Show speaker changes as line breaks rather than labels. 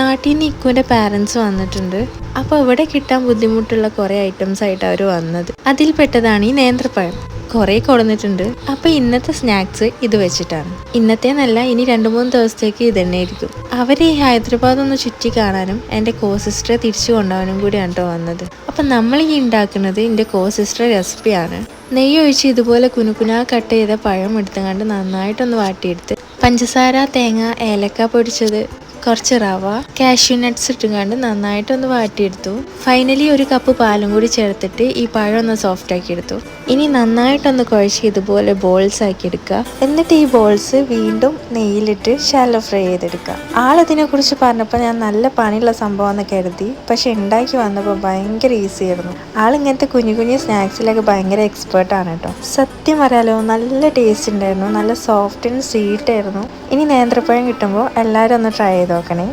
നാട്ടിൽ നിന്ന് ഇക്കുവിന്റെ പാരൻസ് വന്നിട്ടുണ്ട്. അപ്പോൾ ഇവിടെ കിട്ടാൻ ബുദ്ധിമുട്ടുള്ള കുറേ ഐറ്റംസ് ആയിട്ട് അവർ വന്നത്. അതിൽ പെട്ടതാണ് ഈ നേന്ത്രപ്പഴം. കുറേ കൊടുന്നിട്ടുണ്ട്. അപ്പോൾ ഇന്നത്തെ സ്നാക്സ് ഇത് വെച്ചിട്ടാണ്. ഇന്നത്തെ നല്ല ഇനി രണ്ട് മൂന്ന് ദിവസത്തേക്ക് ഇത് തന്നെ ആയിരിക്കും അവർ ഈ ഹൈദരാബാദ് ഒന്ന് ചുറ്റി കാണാനും എന്റെ കോ സിസ്റ്ററെ തിരിച്ചു കൊണ്ടുപോകാനും കൂടിയാണ് കേട്ടോ വന്നത്. അപ്പം നമ്മൾ ഈ ഉണ്ടാക്കുന്നത് എന്റെ കോ സിസ്റ്റർ റെസിപ്പിയാണ്. നെയ്യ് ഒഴിച്ച് ഇതുപോലെ കുനുകുനാ കട്ട് ചെയ്ത പഴം എടുത്തുകൊണ്ട് നന്നായിട്ടൊന്ന് വാട്ടിയെടുത്ത്. പഞ്ചസാര തേങ്ങ ഏലക്ക പൊടിച്ചത് കുറച്ച് റവ കാഷ്യൂ നട്ട്സ് ഇട്ടുകൊണ്ട് നന്നായിട്ടൊന്ന് വാട്ടിയെടുത്തു. ഫൈനലി ഒരു കപ്പ് പാലും കൂടി ചേർത്തിട്ട് ഈ പഴം ഒന്ന് സോഫ്റ്റ് ആക്കി എടുത്തു ഇനി നന്നായിട്ടൊന്ന് കുഴച്ച് ഇതുപോലെ ബോൾസ് ആക്കി എടുക്കുക എന്നിട്ട് ഈ ബോൾസ് വീണ്ടും നെയ്യിലിട്ട് ഷാലോ ഫ്രൈ ചെയ്തെടുക്കുക. ആളിതിനെ കുറിച്ച് പറഞ്ഞപ്പോൾ ഞാൻ നല്ല പണിയുള്ള സംഭവം എന്ന് കരുതി. പക്ഷെ ഉണ്ടാക്കി വന്നപ്പോൾ ഭയങ്കര ഈസി ആയിരുന്നു. ആളിങ്ങനത്തെ കുഞ്ഞു കുഞ്ഞു സ്നാക്സിലൊക്കെ ഭയങ്കര എക്സ്പേർട്ട് ആണ് കേട്ടോ. സത്യം പറയാലോ നല്ല ടേസ്റ്റ് ഉണ്ടായിരുന്നു നല്ല സോഫ്റ്റ് ആൻഡ് സ്വീറ്റ് ആയിരുന്നു. ഇനി നേന്ത്രപ്പഴം കിട്ടുമ്പോൾ എല്ലാവരും ഒന്ന് ട്രൈ ചെയ്ത്? దూకని